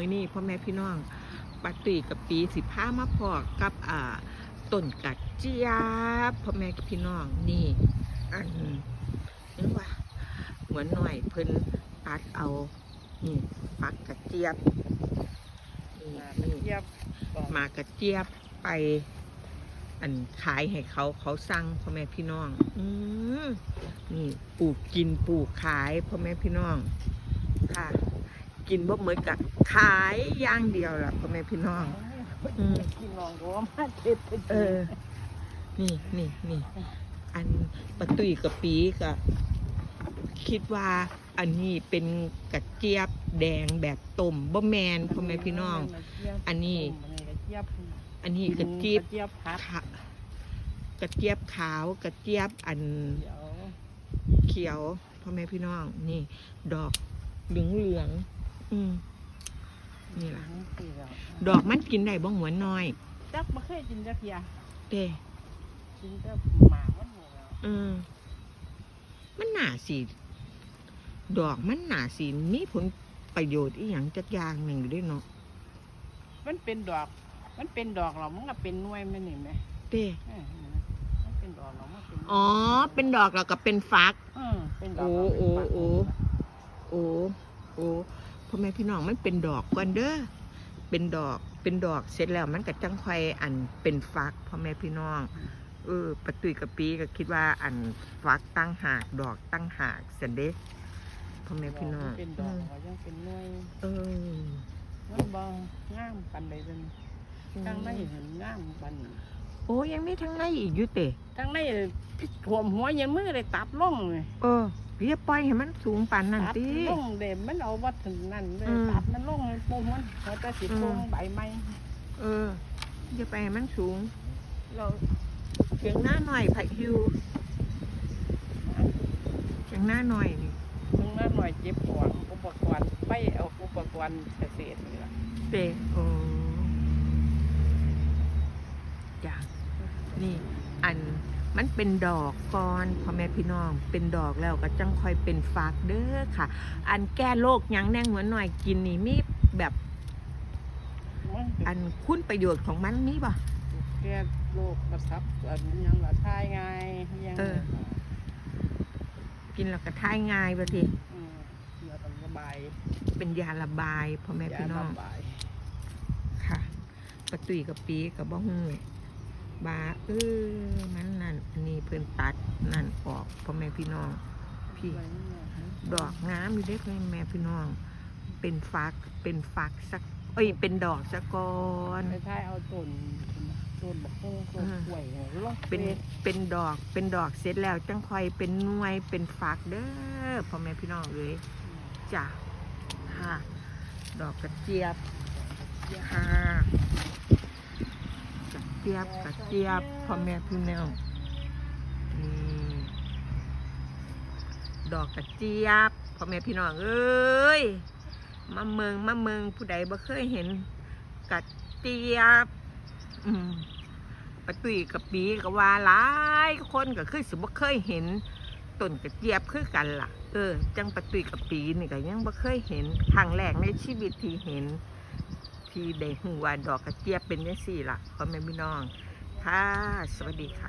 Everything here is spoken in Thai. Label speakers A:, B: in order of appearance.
A: มือนี้พ่อแม่พี่น้องปาตีกับปีสิผ้ามาพอกับอ่าต้นกัดเจี๊ยบพ่อแม่กับพี่น้องนี่อันนี่ว่าเหมือนหน่อยเพิ่นตัดเอานี่ปักกระเจี๊ยบนี่นี่
B: เยียบ
A: หมากกระเจี๊ยบไป อันขายให้เขาเขาสั่งพ่อแม่พี่น้อง อืมนี่ปลูกกินปลูกขายพ่อแม่พี่น้องค่ะ กินบ่เหมือนกับขายอย่างเดียวล่ะพ่อแม่พี่น้องอืม
B: กินลองดูว่ามาเจ็ดเป็น
A: เออ นี่นี่นี่อันปะตุยกับปีก็คิดว่าอันนี้เป็นกระเจี๊ยบแดงแบบต้มบ่แมนพ่อแม่พี่น้อง อันนี้ อันนี้กระเจี๊ยบ
B: กระเจี๊ยบ
A: ขาวกระเจี๊ยบอัน
B: เขี
A: ยวพ่อแม่พี่น้อง นี่ ดอกเหลืองเหลือง อืมนี่ล่ะ
B: สี่แล้ว
A: ดอกมันกินได้บ้องหัวน้อย
B: จักบ่เคยกินจักเทีย
A: เด้
B: กินแต่หมามันหมดแล้ว
A: อืมมันหนาสีดอกมันหนาสีมีผลประโยชน์อีหยังจักอย่างหนึ่งอยู่ด้วยเนาะ
B: มันเป็นดอก มันเป็นดอกหรอมันก็เป็นหน่วยมันนี่ไหม
A: เด้
B: เออมันเป็นดอกหรอมันเป็น
A: อ๋อ เป็นดอกแล้วก็เป็นฟัก
B: เออเป็นดอก
A: โอ้
B: แล้วเป็นฝัก
A: โอ้โอ้โอ้ พ่อแม่พี่น้องมันเป็นดอกก่อนเด้อเป็นดอกเป็นดอกเสร็จแล้วมันก็จังค่อยอันเป็นฟักพ่อแม่พี่น้องเออปะตุยกับปีก็คิดว่าอันฟักตั้งหากดอกตั้งหากเสร็จเด้พ่อแม่พี่น้อง
B: มันเป็นดอกว่ายังเป็นหน่วย
A: เออ
B: มันบ่งามปันใดเป็นทั้งในเห็นงามปัน
A: โอ้ยังมีทั้งในอีกอยู่เตะ
B: ทั้งในพิษถ่วมหัวยันมือเลยตัดลงเลย
A: เออ อย่าปล่อยให้มันสูงปานนั้น
B: ตัด
A: ติ
B: ลงเด็มันเอาวัดถึงนั่นเลย
A: อืม
B: ตัดมันลงเลยปรุงมันหัวแต่สิ
A: อืม
B: ปรุงใบไม้
A: เอออย่าไปให้มันสูง
B: เรา
A: เสียงหน้าหน่อยไผ่ฮิวเสียงหน้าหน่อยนี่
B: ถึงมาหน่อยเจ็บปวดอุปกรณ์ไปเอาอุปกรณ์เกษตรนี่ล่ะ
A: เตะโอ้จ้ะนี่อัน มันเป็นดอกก่อนพ่อแม่พี่น้องเป็นดอกแล้วก็จังค่อยเป็นฟากเด้อค่ะ อันแก้โรคหยังแน่งหัวหน่อยกินนี่มีแบบ
B: มัน
A: อันคุณประโยชน์ของมันมีบ่
B: แก้โรคประทับอันยังละทายง่ายยัง
A: เออกินแล้วก็ทายง่ายบ่ที
B: อืมเดี๋ยวต้องระบาย
A: เป็นยาระบายพ่อแม่พี่น้อง
B: ยาระบาย
A: ค่ะปะตุยกับปีกับบ่ฮู้ บาเออมันนั่นอันนี้เพิ่นตัดนั่นออกพ่อแม่พี่น้อง พี่ ดอกงามอยู่เด้พ่อแม่พี่น้อง เป็นฟักเป็นฟักสัก เอ้ยเป็นดอกสักก่อน
B: ไม่ใช่เอาต้นต้นบักฮู้ต้น
A: อ่า
B: กล้วยเนี่ยลง
A: เป็นเป็นดอกเป็นดอกเสร็จแล้วจังค่อยเป็นหน่วยเป็นฟักเด้อพ่อแม่พี่น้องเลยจ้ะค่ะ ดอกกระเจี๊ยบค่ะกระ เจี๊ยบกระเจี๊ยบพ่อแม่พี่น้องนี่ดอกกระเจี๊ยบพ่อแม่พี่น้องเอ้ยมาเมืองมาเมืองผู้ใดบ่เคยเห็นกระเจี๊ยบ อืมปะตุยกับปีก็ว่าหลายคนก็คือสิบ่เคยเห็นต้นกระเจี๊ยบคือกันล่ะ เออ จังปะตุยกับปีนี่ก็ยังบ่เคยเห็นครั้งแรกในชีวิตที่เห็น ที่ได้หูว่าดอกกระเจี๊ยบเป็นจังสี่ล่ะพ่อแม่พี่น้องค่ะสวัสดีค่ะ